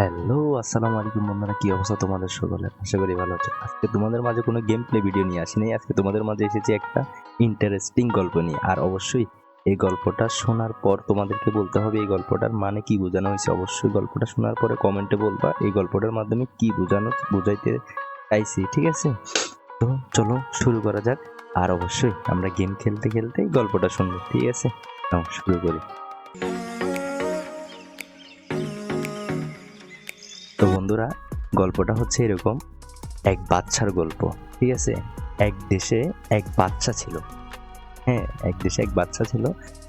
Hello, আসসালামু আলাইকুম বন্ধুরা, কি অবস্থা তোমাদের সকলের? আশা করি ভালো আছো। আজকে তোমাদের মাঝে কোনো গেম প্লে ভিডিও নিয়ে আসিনি। আজকে তোমাদের মাঝে এসেছি একটা ইন্টারেস্টিং গল্প নিয়ে। আর অবশ্যই এই গল্পটা শোনার পর তোমাদেরকে বলতে হবে এই গল্পটার মানে কি বোঝানো হয়েছে। অবশ্যই গল্পটা শোনার পরে কমেন্টে বলবা এই গল্পটার মাধ্যমে কি বোঝানো, বোঝাইতে চাইছি, ঠিক আছে? তো চলো শুরু করা যাক। আর অবশ্যই আমরা গেম খেলতে খেলতে গল্পটা শুনব, ঠিক আছে? শুরু করি। বন্ধুরা, গল্পটা হচ্ছে এরকম। এক বাচ্চার গল্প, ঠিক আছে? এক দেশে এক বাচ্চা ছিল। হ্যাঁ এক দেশে এক বাচ্চা ছিল।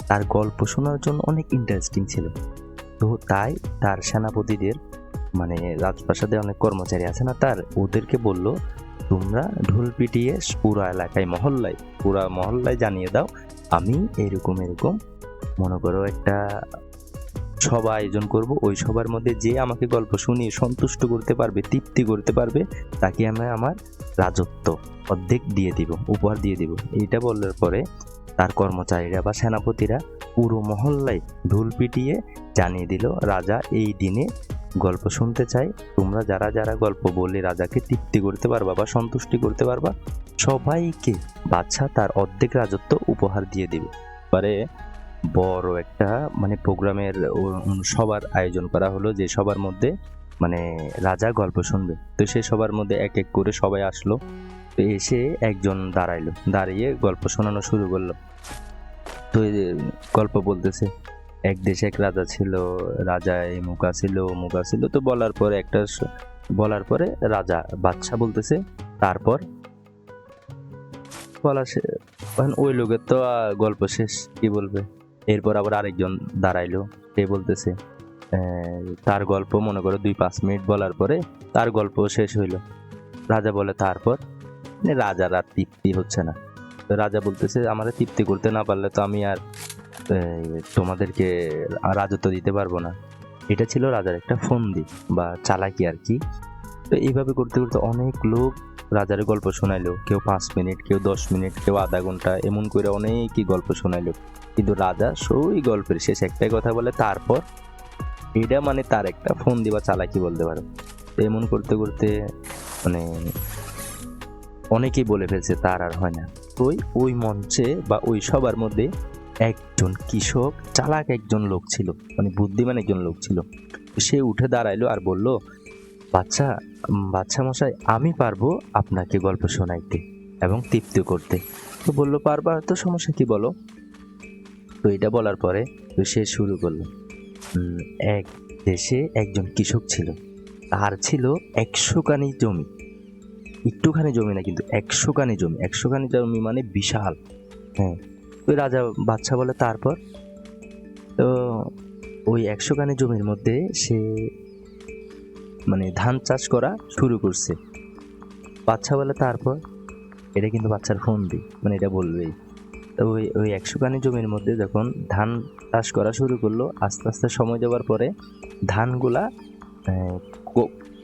তার গল্প শোনার জন্য অনেক ইন্টারেস্টিং ছিল। তো তাই তার সেনাপতিদের মানে রাজপ্রাসাদে অনেক কর্মচারী আছে না তার, ওদেরকে বলল, তোমরা ঢোল পিটিয়ে পুরো এলাকায় মহল্লায়, পুরা মহল্লায় জানিয়ে দাও, আমি এরকম এরকম, মনে করো একটা সভা আয়োজন করব, ওই সবার মধ্যে যে আমাকে গল্প শুনিয়ে সন্তুষ্ট করতে পারবে, তৃপ্তি করতে পারবে, তাকে আমি আমার রাজত্ব অর্ধেক দিয়ে দিব, উপহার দিয়ে দিব। এইটা বলার পরে তার কর্মচারীরা বা সেনাপতিরা পুরো মহল্লায় ঢুল পিটিয়ে জানিয়ে দিল, রাজা, এই দিনে গল্প শুনতে চাই। তোমরা যারা যারা গল্প বলে রাজাকে তৃপ্তি করতে পারবা বা সন্তুষ্টি করতে পারবা, সবাইকে বাচ্চা তার অর্ধেক রাজত্ব উপহার দিয়ে দেবে। পরে বড় একটা মানে প্রোগ্রামের সবার আয়োজন করা হলো যে সবার মধ্যে মানে রাজা গল্প শুনবে। তো সে সবার মধ্যে এক এক করে সবাই আসলো, তো এসে একজন দাঁড়াইলো, দাঁড়িয়ে গল্প শোনানো শুরু করল। তো গল্প বলতেছে, এক দেশে এক রাজা ছিল, রাজা এই মুখা ছিল মুখা ছিল। তো বলার পরে একটা বলার পরে রাজা বাদশা বলতেছে, তারপর? বলা এখন ওই লোকের তো গল্প শেষ, কি বলবে? এরপর আবার আরেকজন দাঁড়াইলো। সে বলতেছে তার গল্প মনে করো দুই, পাঁচ মিনিট বলার পরে তার গল্প শেষ হইল। রাজা বলে, তারপর? রাজার আর তৃপ্তি হচ্ছে না। তো রাজা বলতেছে, আমাদের তৃপ্তি করতে না পারলে তো আমি আর তোমাদেরকে রাজত্ব দিতে পারব না। এটা ছিল রাজার একটা ফন্দি বা চালাকি আর কি। তো এইভাবে করতে করতে অনেক লোক রাজার গল্প শোনাইলো, কেউ পাঁচ মিনিট, কেউ দশ মিনিট, কেউ আধা ঘণ্টা, এমন করে অনেকই গল্প শোনাইলো। কিন্তু রাজা সই গল্পের শেষ একটাই কথা বলে, তারপর? এটা মানে তার একটা ফোন দিবা চালাকি বলতে পারো। তো এমন করতে করতে মানে অনেকেই বলে ফেলছে, তার আর হয় না। ওই ওই মঞ্চে বা ওই সবার মধ্যে একজন কৃষক, চালাক একজন লোক ছিল মানে বুদ্ধিমান একজন লোক ছিল। তো সে উঠে দাঁড়াইলো আর বলল, বাচ্চা উম, বাচ্চা মশাই আমি পারব আপনাকে গল্প শোনাইতে এবং তৃপ্তি করতে। তো বলল পারবা? তো সমস্যা কি বলো? তো এটা বলার পরে তো সে শুরু করল। এক দেশে একজন কৃষক ছিল। তার ছিল একশো কানি জমি। একটুখানি জমি না কিন্তু একশো কানি জমি। একশো কানি জমি মানে বিশাল। হ্যাঁ ওই রাজা বাচ্চা বলে তারপর? তো ওই একশো কানি জমির মধ্যে সে মানে ধান চাষ করা শুরু করছে। বাচ্চা বলে তারপর এটা কিন্তু বাচ্চার ফোন দি মানে এটা বলবেই। তো ওই ওই একশো কানি জমির মধ্যে যখন ধান চাষ করা শুরু করল, আস্তে আস্তে সময় যাওয়ার পরে ধানগুলা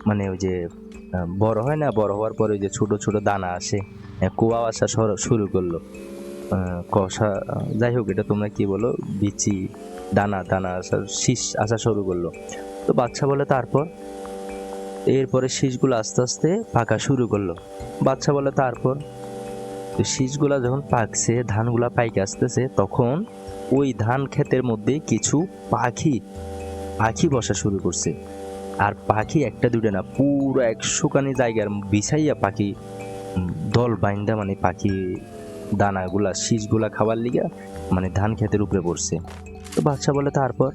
মানে ওই যে বড় হয় না, বড় হওয়ার পরে ওই যে ছোট ছোট দানা আসে কুয়া আসা শুরু করল। কষা, যাই হোক, এটা তোমরা কি বলো, বিচি, দানা দানা আসা, শীষ আসা শুরু করল। তো বাচ্চা বলে তারপর এরপরে শীষগুলো আস্তে আস্তে পাকা শুরু করল। বাচ্চা বলে, তারপর? তো শীষগুলা যখন পাকছে, ধানগুলা পাইকে আসতেছে, তখন ওই ধান ক্ষেতের মধ্যে কিছু পাখি পাখি বসা শুরু করছে। আর পাখি একটা দুটো না, পুরো একশোখানি জায়গার বিছাইয়া পাখি দল বাইন্দা মানে পাখি দানাগুলা, শীষগুলা খাবার লিগা মানে ধান ক্ষেতের উপরে পড়ছে তো বাচ্চা বলে, তারপর?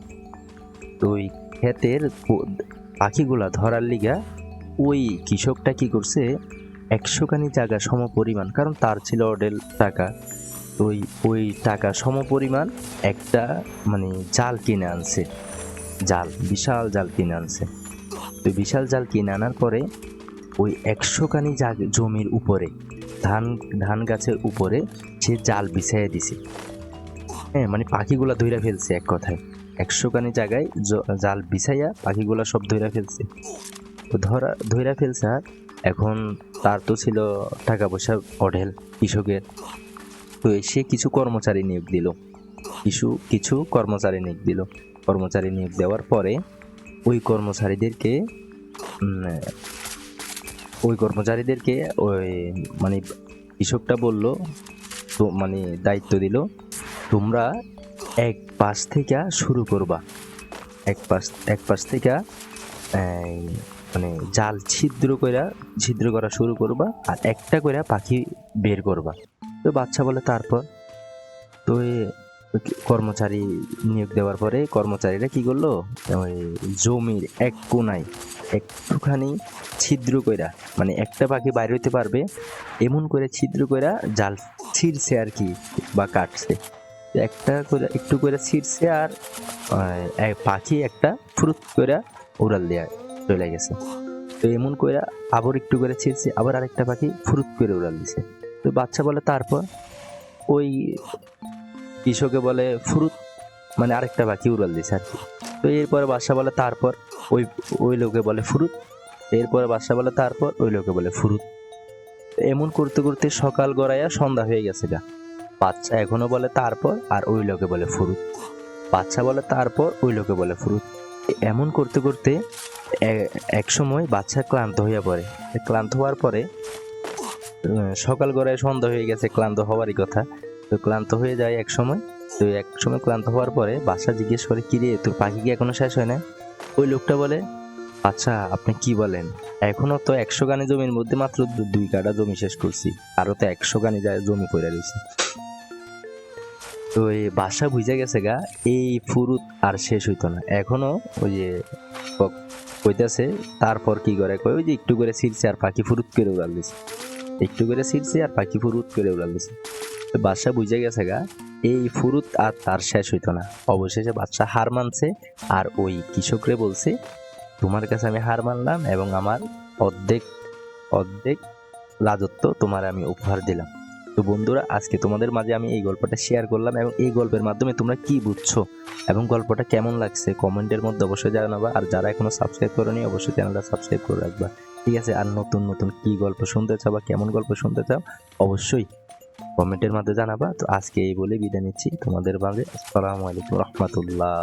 তো ওই ক্ষেতের পাখিগুলা ধরার লিগা ওই কৃষকটা কি করছে? একশোখানি জায়গা সম পরিমাণ কারণ তার ছিল অডেল টাকা। ওই ওই টাকা সম পরিমাণ একটা মানে জাল কিনে আনছে। জাল, বিশাল জাল কিনে আনছে। তো বিশাল জাল কিনে আনার পরে ওই একশোখানি জমির উপরে, ধান ধান গাছের উপরে সে জাল বিছাইয়া দিছে। হ্যাঁ মানে পাখিগুলা ধইরা ফেলছে এক কথায়। একশোখানি জায়গায় জাল বিছাইয়া পাখিগুলা সব ধইরা ফেলছে। তো ধরা, ধইরা ফেলছে আর এখন তার তো ছিল টাকা পয়সা অঢেল কৃষকের। তো সে কিছু কর্মচারী নিয়োগ দিল। কিছু কিছু কর্মচারী নিয়োগ দিল। কর্মচারী নিয়োগ দেওয়ার পরে ওই কর্মচারীদেরকে ওই কর্মচারীদেরকে ওই মানে কৃষকটা বলল, তো মানে দায়িত্ব দিল, তোমরা এক পাশ থেকে শুরু করবা। এক পাশ এক পাশ থেকে মানে জাল ছিদ্র কইরা, ছিদ্র করা শুরু করবা আর একটা কইরা পাখি বের করবা। তো বাচ্চা বলে তারপর? তো কর্মচারী নিয়োগ দেওয়ার পরে কর্মচারীরা কি করল? ওই জমির এক কোনায় একটুখানি ছিদ্র কইরা মানে একটা পাখি বাইরে হইতে পারবে, এমন করে ছিদ্র কইরা জাল ছিঁড়ছে আর কি বা কাটছে। একটা করে, একটু করে ছিঁড়ছে আর পাখি একটা ফুরুত করে উড়াল দেয়া চলে গেছে। তো এমন করে আবার একটু করে ছিঁড়ছে, আবার আরেকটা পাখি ফুরুত করে উড়াল দিছে। তো বাচ্চা বলে তারপর ওই কৃষকে বলে ফুরুত মানে আরেকটা পাখি উড়াল দিছে আর কি। তো এরপরে বাদশা বলে তারপর ওই ওই লোকে বলে ফুরুত, এরপরে বাদশা বলে তারপর ওই লোকে বলে ফুরুত। এমন করতে করতে সকাল গড়াইয়া সন্ধ্যা হয়ে গেছে গা। বাচ্চা এখনও বলে তারপর আর ওই লোকে বলে ফুরুত। বাচ্চা বলে তারপর ওই লোকে বলে ফুরুত। এমন করতে করতে এক সময় বাচ্চা ক্লান্ত হইয়া পড়ে। ক্লান্ত হওয়ার পরে সকাল গড়ায় সন্ধ্যা হয়ে গেছে, ক্লান্ত হওয়ারই কথা। তো ক্লান্ত হয়ে যায় এক সময়। তো এক সময় ক্লান্ত হওয়ার পরে বাচ্চা জিজ্ঞেস করে কি রে তোর পাখি কি এখনও শেষ হয় না? ওই লোকটা বলে আচ্ছা আপনি কি বলেন? এখনও তো একশো গানি জমির মধ্যে মাত্র দুই কাটা জমি শেষ করছি। আরও তো একশো গানি যায় জমি পড়ে রয়েছে তো এই বাসা বুঝে গেছে গা, এই ফুরুত আর শেষ হইতো না। এখনও ওই যে কইতাছে, তারপর কি করে? কই ওই যে একটু করে ছিঁড়ছে আর পাখি ফুরুত করে উড়াল দিছে। একটু করে ছিঁড়ছে আর পাখি ফুরুত করে উড়াল দিছে। তো বাদশা বুঝে গেছে গা, এই ফুরুত আর তার শেষ হইতো না। অবশেষে বাদশা হার মানছে আর ওই কৃষকরে বলছে, তোমার কাছে আমি হার মানলাম এবং আমার অর্ধেক অর্ধেক রাজত্ব তোমার আমি উপহার দিলাম। তো বন্ধুরা, আজকে তোমাদের মাঝে আমি এই গল্পটা শেয়ার করলাম এবং এই গল্পের মাধ্যমে তোমরা কি বুঝছ এবং গল্পটা কেমন লাগছে কমেন্টের মধ্যে অবশ্যই জানাবা। আর যারা এখনও সাবস্ক্রাইব করোনি, অবশ্যই চ্যানেলটা সাবস্ক্রাইব করে রাখবা। ঠিক আছে, আর নতুন নতুন কি গল্প শুনতে চাও বা কেমন গল্প শুনতে চাও, অবশ্যই কমেন্টের মাধ্যমে জানাবা। তো আজকে এই বলে বিদায় নিচ্ছি তোমাদের মাঝে। আসসালামু আলাইকুম রহমতুল্লাহ।